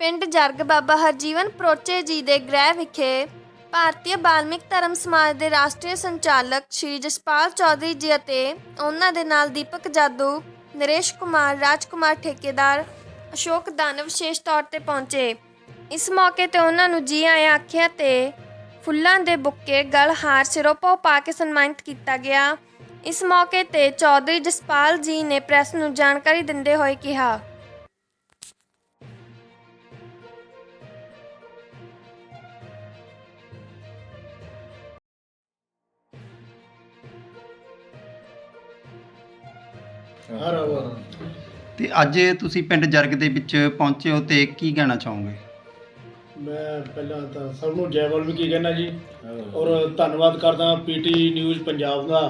ਪਿੰਡ ਜਰਗ ਬਾਬਾ ਹਰਜੀਵਨ ਪ੍ਰੋਚੇ ਜੀ ਦੇ ਗ੍ਰਹਿ ਵਿਖੇ ਭਾਰਤੀ ਬਾਲਮਿਕ ਧਰਮ ਸਮਾਜ ਦੇ ਰਾਸ਼ਟਰੀ ਸੰਚਾਲਕ ਸ਼੍ਰੀ ਜਸਪਾਲ ਚੌਧਰੀ ਜੀ ਅਤੇ ਉਹਨਾਂ ਦੇ ਨਾਲ ਦੀਪਕ ਜਾਦੂ, ਨਰੇਸ਼ ਕੁਮਾਰ, ਰਾਜਕੁਮਾਰ ਠੇਕੇਦਾਰ ਅਸ਼ੋਕ ਦਾਨ ਵਿਸ਼ੇਸ਼ ਤੌਰ ਤੇ ਪਹੁੰਚੇ। ਇਸ ਮੌਕੇ ਤੇ ਉਹਨਾਂ ਨੂੰ ਜੀ ਆਇਆਂ ਆਖਿਆ ਤੇ ਫੁੱਲਾਂ ਦੇ ਬੁੱਕੇ, ਗਲ, ਹਾਰ ਸਿਰੋਂ ਪਾ ਪਾ ਕੇ ਸਨਮਾਨਿਤ ਕੀਤਾ ਗਿਆ। ਇਸ ਮੌਕੇ ਤੇ ਚੌਧਰੀ ਜਸਪਾਲ ਜੀ ਨੇ ਪ੍ਰੈਸ ਨੂੰ ਜਾਣਕਾਰੀ ਦਿੰਦੇ ਹੋਏ ਕਿਹਾ। ਹਰਾ ਤੇ ਅੱਜ ਤੁਸੀਂ ਪਿੰਡ ਜਰਗ ਦੇ ਵਿੱਚ ਪਹੁੰਚੇ ਹੋ ਤੇ ਕੀ ਕਹਿਣਾ ਚਾਹੋਗੇ? ਮੈਂ ਪਹਿਲਾਂ ਤਾਂ ਸਭ ਨੂੰ ਜੈ ਵਾਲਮੀਕੀ ਕਹਿਣਾ ਜੀ। ਔਰ ਧੰਨਵਾਦ ਕਰਦਾ ਪੀਟੀ ਨਿਊਜ਼ ਪੰਜਾਬ ਦਾ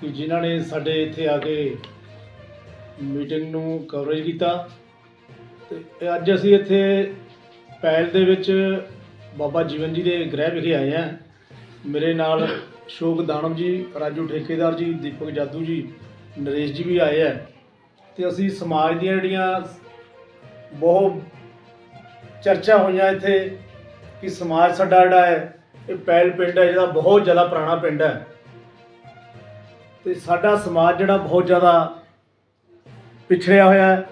ਕਿ ਜਿਨ੍ਹਾਂ ਨੇ ਸਾਡੇ ਇੱਥੇ ਆ ਕੇ ਮੀਟਿੰਗ ਨੂੰ ਕਵਰੇਜ ਕੀਤਾ। ਤੇ ਅੱਜ ਅਸੀਂ ਇੱਥੇ ਪੈਲ ਦੇ ਵਿੱਚ ਬਾਬਾ ਜੀਵਨ ਜੀ ਦੇ ਗ੍ਰਹਿ ਵਿਖੇ ਆਏ ਹਾਂ। ਮੇਰੇ ਨਾਲ ਸ਼ੋਕ ਦਾਨਮ ਜੀ ਰਾਜੂ ਠੇਕੇਦਾਰ ਜੀ ਦੀਪਕ ਜਾਦੂ ਜੀ ਨਰੇਸ਼ ਜੀ ਵੀ ਆਏ ਆ ਤੇ ਅਸੀਂ ਸਮਾਜ ਦੀਆਂ ਜਿਹੜੀਆਂ ਬਹੁਤ ਚਰਚਾ ਹੋਈਆਂ ਇੱਥੇ ਕਿ ਸਮਾਜ ਸਾਡਾ ਜਿਹੜਾ ਹੈ, ਇਹ ਪੈਲ ਪਿੰਡ ਹੈ ਜਿਹੜਾ ਬਹੁਤ ਜ਼ਿਆਦਾ ਪੁਰਾਣਾ ਪਿੰਡ ਹੈ। ਤੇ ਸਾਡਾ ਸਮਾਜ ਜਿਹੜਾ ਬਹੁਤ ਜ਼ਿਆਦਾ ਪਿਛੜਿਆ ਹੋਇਆ ਹੈ।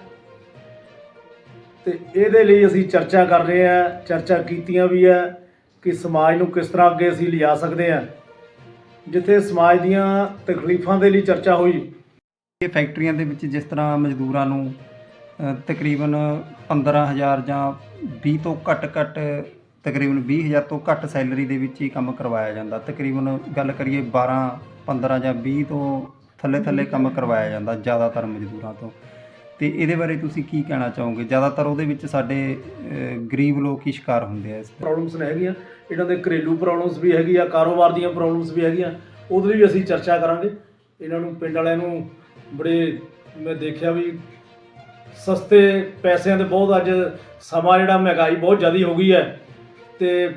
ਤੇ ਇਹਦੇ ਲਈ ਅਸੀਂ ਚਰਚਾ ਕਰ ਰਹੇ ਹਾਂ, ਚਰਚਾ ਕੀਤੀਆਂ ਵੀ ਹੈ ਕਿ ਸਮਾਜ ਨੂੰ ਕਿਸ ਤਰ੍ਹਾਂ ਅੱਗੇ ਅਸੀਂ ਲਿਜਾ ਸਕਦੇ ਹਾਂ। ਜਿੱਥੇ ਸਮਾਜ ਦੀਆਂ ਤਕਲੀਫਾਂ ਦੇ ਲਈ ਚਰਚਾ ਹੋਈ ਇਹ ਫੈਕਟਰੀਆਂ ਦੇ ਵਿੱਚ ਜਿਸ ਤਰ੍ਹਾਂ ਮਜ਼ਦੂਰਾਂ ਨੂੰ ਅ, ਤਕਰੀਬਨ 15000 ਜਾਂ 20 ਤੋਂ ਘੱਟ ਘੱਟ ਤਕਰੀਬਨ 20000 ਤੋਂ ਘੱਟ ਸੈਲਰੀ ਦੇ ਵਿੱਚ ਹੀ ਕੰਮ ਕਰਵਾਇਆ ਜਾਂਦਾ। ਤਕਰੀਬਨ ਗੱਲ ਕਰੀਏ 12 15 ਜਾਂ 20 ਤੋਂ ਥੱਲੇ ਥੱਲੇ ਕੰਮ ਕਰਵਾਇਆ ਜਾਂਦਾ ਜ਼ਿਆਦਾਤਰ ਮਜ਼ਦੂਰਾਂ ਤੋਂ। ਤੇ ਇਹਦੇ ਬਾਰੇ ਤੁਸੀਂ ਕੀ ਕਹਿਣਾ ਚਾਹੋਗੇ? ਜ਼ਿਆਦਾਤਰ ਉਹਦੇ ਵਿੱਚ ਸਾਡੇ ਗਰੀਬ ਲੋਕ ਹੀ ਸ਼ਿਕਾਰ ਹੁੰਦੇ ਆ ਇਸ ਪ੍ਰੋਬਲਮਸ ਨੇ ਹੈਗੀਆਂ। ਇਹਨਾਂ ਦੇ ਘਰੇਲੂ ਪ੍ਰੋਬਲਮਸ ਵੀ ਹੈਗੀ ਆ ਕਾਰੋਬਾਰ ਦੀਆਂ ਪ੍ਰੋਬਲਮਸ ਵੀ ਹੈਗੀਆਂ। ਉਹਦੇ ਲਈ ਵੀ ਅਸੀਂ ਚਰਚਾ ਕਰਾਂਗੇ। ਇਹਨਾਂ ਨੂੰ ਪਿੰਡ ਵਾਲਿਆਂ ਨੂੰ ਬੜੇ ਮੈਂ ਦੇਖਿਆ ਵੀ ਸਸਤੇ ਪੈਸਿਆਂ ਦੇ ਬਹੁਤ ਅੱਜ ਸਮਾਂ ਜਿਹੜਾ ਮਹਿੰਗਾਈ ਬਹੁਤ ਜ਼ਿਆਦੀ ਹੋ ਗਈ ਹੈ ਤੇ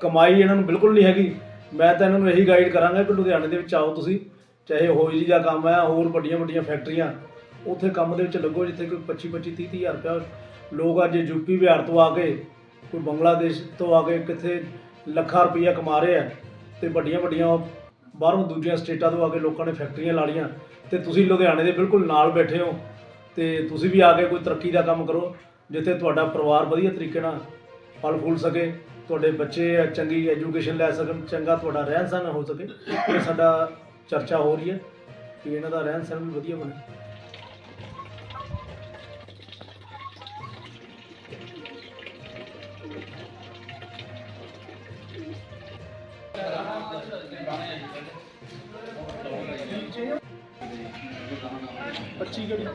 ਕਮਾਈ ਇਹਨਾਂ ਨੂੰ ਬਿਲਕੁਲ ਨਹੀਂ ਹੈਗੀ। ਮੈਂ ਤਾਂ ਇਹਨਾਂ ਨੂੰ ਇਹੀ ਗਾਈਡ ਕਰਾਂਗਾ ਕਿ ਲੁਧਿਆਣੇ ਦੇ ਵਿੱਚ ਆਓ ਤੁਸੀਂ, ਚਾਹੇ ਹੋਈ ਜੀ ਦਾ ਕੰਮ ਹੈ, ਹੋਰ ਵੱਡੀਆਂ ਵੱਡੀਆਂ ਫੈਕਟਰੀਆਂ ਉੱਥੇ ਕੰਮ ਦੇ ਵਿੱਚ ਲੱਗੋ ਜਿੱਥੇ ਕੋਈ 25 25 30 ਹਜ਼ਾਰ ਰੁਪਇਆ ਲੋਕ ਅੱਜ ਯੂਪੀ, ਬਿਹਾਰ ਤੋਂ ਆ ਕੇ, ਕੋਈ ਬੰਗਲਾਦੇਸ਼ ਤੋਂ ਆ ਕੇ ਕਿੱਥੇ ਲੱਖਾਂ ਰੁਪਈਆ ਕਮਾ ਰਹੇ ਆ ਤੇ ਵੱਡੀਆਂ ਵੱਡੀਆਂ ਬਾਹਰੋਂ ਦੂਜੀਆਂ ਸਟੇਟਾਂ ਤੋਂ ਆ ਕੇ ਲੋਕਾਂ ਨੇ ਫੈਕਟਰੀਆਂ ਲਾ ਲਈਆਂ ਤੇ ਤੁਸੀਂ ਲੁਧਿਆਣੇ ਦੇ ਬਿਲਕੁਲ ਨਾਲ ਬੈਠੇ ਹੋ ਤੇ ਤੁਸੀਂ ਵੀ ਆ ਕੇ ਕੋਈ ਤਰੱਕੀ ਦਾ ਕੰਮ ਕਰੋ, ਜਿੱਥੇ ਤੁਹਾਡਾ ਪਰਿਵਾਰ ਵਧੀਆ ਤਰੀਕੇ ਨਾਲ ਫਲ ਫੁੱਲ ਸਕੇ, ਤੁਹਾਡੇ ਬੱਚੇ ਚੰਗੀ ਐਜੂਕੇਸ਼ਨ ਲੈ ਸਕਣ, ਚੰਗਾ ਤੁਹਾਡਾ ਰਹਿਣ ਸਹਿਣ ਹੋ ਸਕੇ, ਇਹ ਸਾਡਾ ਚਰਚਾ ਹੋ ਰਹੀ ਹੈ ਕਿ ਇਹਨਾਂ ਦਾ ਰਹਿਣ ਸਹਿਣ ਵੀ ਵਧੀਆ ਬਣੇ। ਪੱਚੀ ਗੜੀ